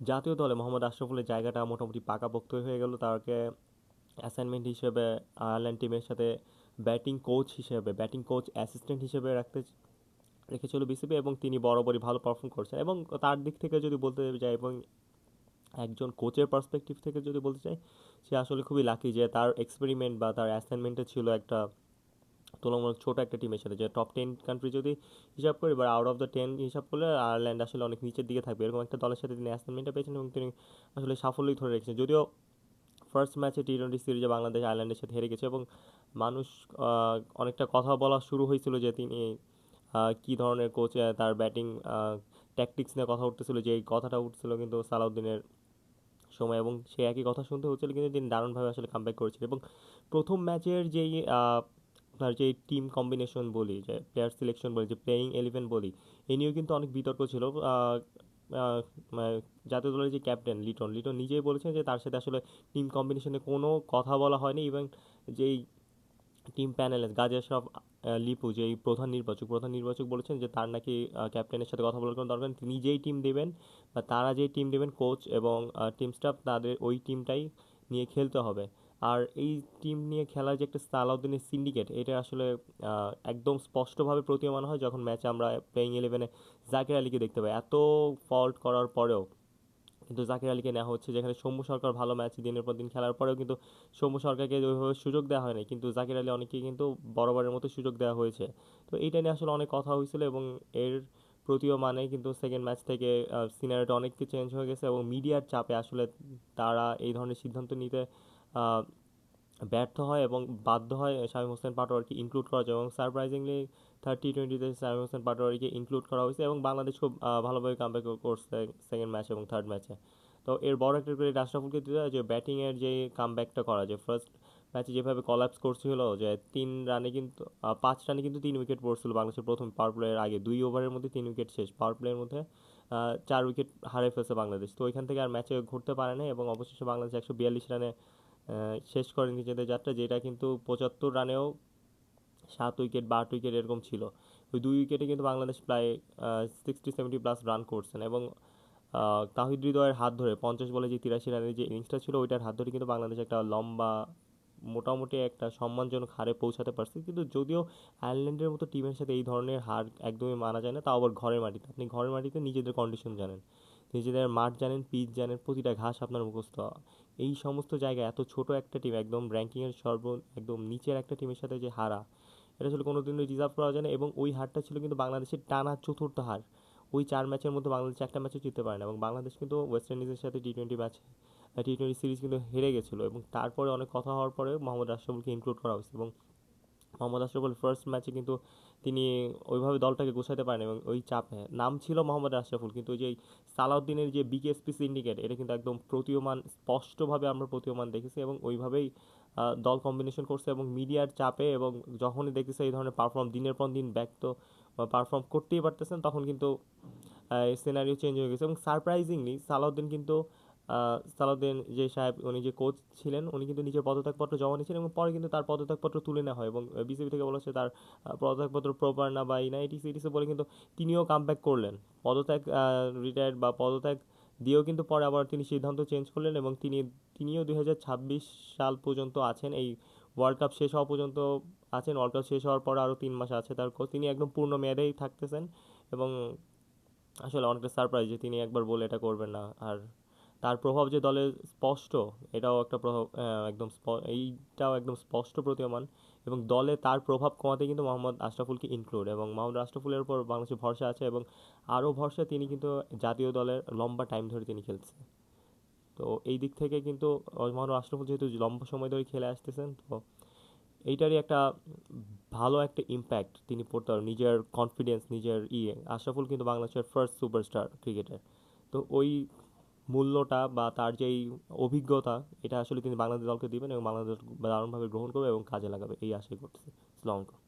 জাতীয় দলে মোহাম্মদ আশরাফুলের জায়গাটা মোটামুটি পাকাপোক্ত হয়ে গেল। তাকে অ্যাসাইনমেন্ট হিসেবে আয়ারল্যান্ড টিমের সাথে ব্যাটিং কোচ হিসেবে ব্যাটিং কোচ অ্যাসিস্ট্যান্ট হিসেবে রাখতে রেখেছিল বিসিবি এবং তিনি বরাবরই ভালো পারফর্ম করছেন। এবং তার দিক থেকে যদি বলতে যাই এবং একজন কোচের পার্সপেক্টিভ থেকে যদি বলতে চাই সে আসলে খুবই লাকি যে তার এক্সপেরিমেন্ট বা তার অ্যাসাইনমেন্টে ছিল একটা তুলনামূলক ছোট একটা টিমের সাথে। যে টপ টেন কান্ট্রি যদি হিসাব করি বা আউট অফ দ্য টেন হিসাব করলে আয়ারল্যান্ড আসলে অনেক নিচের দিকে থাকবে। এরকম একটা দলের সাথে তিনি অ্যাসাইনমেন্টটা পেয়েছেন এবং তিনি আসলে সাফল্যই ধরে রেখেছেন। যদিও ফার্স্ট ম্যাচে টি টোয়েন্টি সিরিজে বাংলাদেশ আয়ারল্যান্ডের সাথে হেরে গেছে এবং মানুষ অনেকটা কথা বলা শুরু হয়েছিল যে তিনি কী ধরনের কোচ তার ব্যাটিং ট্যাকটিক্স নিয়ে কথা উঠতেছিল, যে এই কথাটা উঠছিল কিন্তু সালাউদ্দিনের সময় এবং সে একই কথা শুনতে হচ্ছিল, কিন্তু তিনি দারুণভাবে আসলে কামব্যাক করেছিলেন। এবং প্রথম ম্যাচের যেই আপনার যে টিম কম্বিনেশন বলি, যে প্লেয়ার সিলেকশন বলি, যে প্লেয়িং এলেভেন বলি, এ নিয়েও কিন্তু অনেক বিতর্ক ছিল। জাতীয় দলের যে ক্যাপ্টেন লিটন লিটন নিজেই বলেছেন যে তার সাথে আসলে টিম কম্বিনেশনে কোনো কথা বলা হয়নি এবং যেই টিম প্যানেলে গাজী আশরাফ লিপু যেই প্রধান নির্বাচক প্রধান নির্বাচক বলেছেন যে তার নাকি ক্যাপ্টেনের সাথে কথা বলার কোনো দরকার নেই। তিনি যেই টিম দেবেন বা তারা যেই টিম দেবেন কোচ এবং টিম স্টাফ তাদের ওই টিমটাই নিয়ে খেলতে হবে। আর এই টিম নিয়ে খেলার যে একটা সালাউদ্দিনের সিন্ডিকেট এটা আসলে একদম স্পষ্টভাবে প্রতীয়মান হয় যখন ম্যাচে আমরা প্লেয়িং ইলেভেনে জাকির আলীকে দেখতে পাই। এত ফল্ট করার পরেও কিন্তু জাকির আলীকে নেওয়া হচ্ছে, যেখানে সৌম্য সরকার ভালো ম্যাচ দিনের পর দিন খেলার পরেও কিন্তু সৌম্য সরকারকে ওইভাবে সুযোগ দেওয়া হয়নি। কিন্তু জাকির আলী অনেকেই কিন্তু বরাবরের মতো সুযোগ দেওয়া হয়েছে। তো এইটা নিয়ে আসলে অনেক কথা হয়েছিল এবং এর প্রতিও মানে কিন্তু সেকেন্ড ম্যাচ থেকে সিনারিটা অনেক চেঞ্জ হয়ে গেছে এবং মিডিয়ার চাপে আসলে তারা এই ধরনের সিদ্ধান্ত নিতে ব্যর্থ হয় এবং বাধ্য হয় শামীম হোসেন পাটোয়ারিকে ইনক্লুড করা যায় এবং সারপ্রাইজিংলি থার্ড টি টোয়েন্টিতে শামীম হোসেন পাটোয়ারিকে ইনক্লুড করা হয়েছে এবং বাংলাদেশ খুব ভালোভাবে কামব্যাক করছে সেকেন্ড ম্যাচ এবং থার্ড ম্যাচে তো এর বড় একটা ক্রেডিট আশরাফুলকে দিতে হয় যে ব্যাটিংয়ের যে কামব্যাকটা করা যে ফার্স্ট ম্যাচে যেভাবে কলাপস করছিল যে তিন রানে কিন্তু পাঁচ রানে কিন্তু তিন উইকেট পড়ছিল বাংলাদেশের প্রথম পাওয়ার প্লেয়ার আগে। দুই ওভারের মধ্যে তিন উইকেট শেষ। পাওয়ার প্লেয়ের মধ্যে চার উইকেট হারে ফেলছে বাংলাদেশ। তো ওইখান থেকে আর ম্যাচে ঘুরতে পারে না এবং অবশেষে বাংলাদেশ একশো বিয়াল্লিশ রানে শেষ করে নিজেদের যাত্রা, যেটা কিন্তু পঁচাত্তর রানেও সাত উইকেট বা আট উইকেট এরকম ছিল। ওই দুই উইকেটে কিন্তু বাংলাদেশ প্রায় সিক্সটি সেভেন্টি প্লাস রান করছেন এবং তাহিদ হৃদয়ের হাত ধরে পঞ্চাশ বলে যে তিরাশি রানের যে ইনিংসটা ছিল, ওইটার হাত ধরে কিন্তু বাংলাদেশ একটা লম্বা, মোটামুটি একটা সম্মানজনক হারে পৌঁছাতে পারছে। কিন্তু যদিও আয়ারল্যান্ডের মতো টিমের সাথে এই ধরনের হার একদমই মানা যায় না, তাও আবার ঘরের মাটিতে। আপনি ঘরের মাটিতে নিজেদের কন্ডিশন জানেন। নিজেদের মাঠ জানেন, পিচ জানেন, প্রতিটা ঘাস আপনার মুখস্থ। এই সমস্ত জায়গায় এত ছোট একটা টিম একদম র্যাঙ্কিংয়ের সর্ব, একদম নিচের একটা টিমের সাথে যে হারা, এটা আসলে কোনো দিনই রিজার্ভ করা যায় না এবং ওই হারটা ছিল কিন্তু বাংলাদেশের টানা চতুর্থ হার। ওই চার ম্যাচের মধ্যে বাংলাদেশ একটা ম্যাচও জিততে পারে না এবং বাংলাদেশ কিন্তু ওয়েস্ট ইন্ডিজের সাথে T twenty match T twenty series কিন্তু হেরে গেছিল এবং তারপরে অনেক কথা হওয়ার পরে মোহাম্মদ আশরাফুলকে ইনক্লুড করা হয়েছে এবং মোহাম্মদ আশরাফুল ফার্স্ট ম্যাচে কিন্তু তিনি ওইভাবে দলটাকে গোছাতে পারেন এবং ওই চাপে নাম ছিল মোহাম্মদ আশরাফুল, কিন্তু ওই যে সালাউদ্দিনের যে বিকেএসপি সিন্ডিকেট এটা কিন্তু একদম প্রতীয়মান, স্পষ্টভাবে আমরা প্রতীয়মান দেখেছি এবং ওইভাবেই দল কম্বিনেশন করছে এবং মিডিয়ার চাপে এবং যখনই দেখেছে এই ধরনের পারফর্ম দিনের পর দিন ব্যক্ত পারফর্ম করতেই পারতেছেন, তখন কিন্তু সিনারিও চেঞ্জ হয়ে গেছে এবং সারপ্রাইজিংলি সালাউদ্দিন কিন্তু সালাউদ্দিন যে সাহেব, উনি যে কোচ ছিলেন, উনি কিন্তু নিজের পদত্যাগপত্র জমা নিয়েছিলেন এবং পরে কিন্তু তার পদত্যাগপত্র তুলে নেওয়া হয় এবং বিসিবি থেকে বলা হচ্ছে তার পদত্যাগপত্র প্রপার না বা ইনা সিটিসে বলে কিন্তু তিনিও কামব্যাক করলেন। পদত্যাগ রিটায়ার্ড বা পদত্যাগ দিয়েও কিন্তু পরে আবার তিনি সিদ্ধান্ত চেঞ্জ করলেন এবং তিনি, তিনিও দু হাজার ছাব্বিশ সাল পর্যন্ত আছেন। এই ওয়ার্ল্ড কাপ শেষ হওয়া পর্যন্ত আছেন। ওয়ার্ল্ড কাপ শেষ হওয়ার পর আরও তিন মাস আছে তার কোচ তিনি একদম পূর্ণ মেয়াদেই থাকতেছেন এবং আসলে অনেকটা সারপ্রাইজ যে তিনি একবার বলে এটা করবেন না আর তার প্রভাব যে দলে স্পষ্ট, এটাও একটা প্রভাব একদম এইটাও একদম স্পষ্ট প্রতীয়মান। এবং দলে তার প্রভাব কমাতে কিন্তু মোহাম্মদ আশরাফুলকে ইনক্লুড এবং মোহাম্মদ আশরাফুলের উপর বাংলাদেশের ভরসা আছে এবং আরও ভরসা তিনি কিন্তু জাতীয় দলের লম্বা টাইম ধরে তিনি খেলছে। তো এই দিক থেকে কিন্তু মোহাম্মদ আশরাফুল যেহেতু লম্বা সময় ধরে খেলে আসতেছেন, তো এইটারই একটা ভালো একটা ইম্প্যাক্ট তিনি পড়তে পারেন, নিজের কনফিডেন্স নিজের ইয়ে। আশরাফুল কিন্তু বাংলাদেশের ফার্স্ট সুপারস্টার ক্রিকেটার তো ওই মূল্যটা বা তার যেই অভিজ্ঞতা, এটা আসলে তিনি বাংলাদেশ দলকে দিবেন এবং বাংলাদেশ দারুণভাবে গ্রহণ করবে এবং কাজে লাগাবে। এই আশাই করতেছি। আলাইকুম।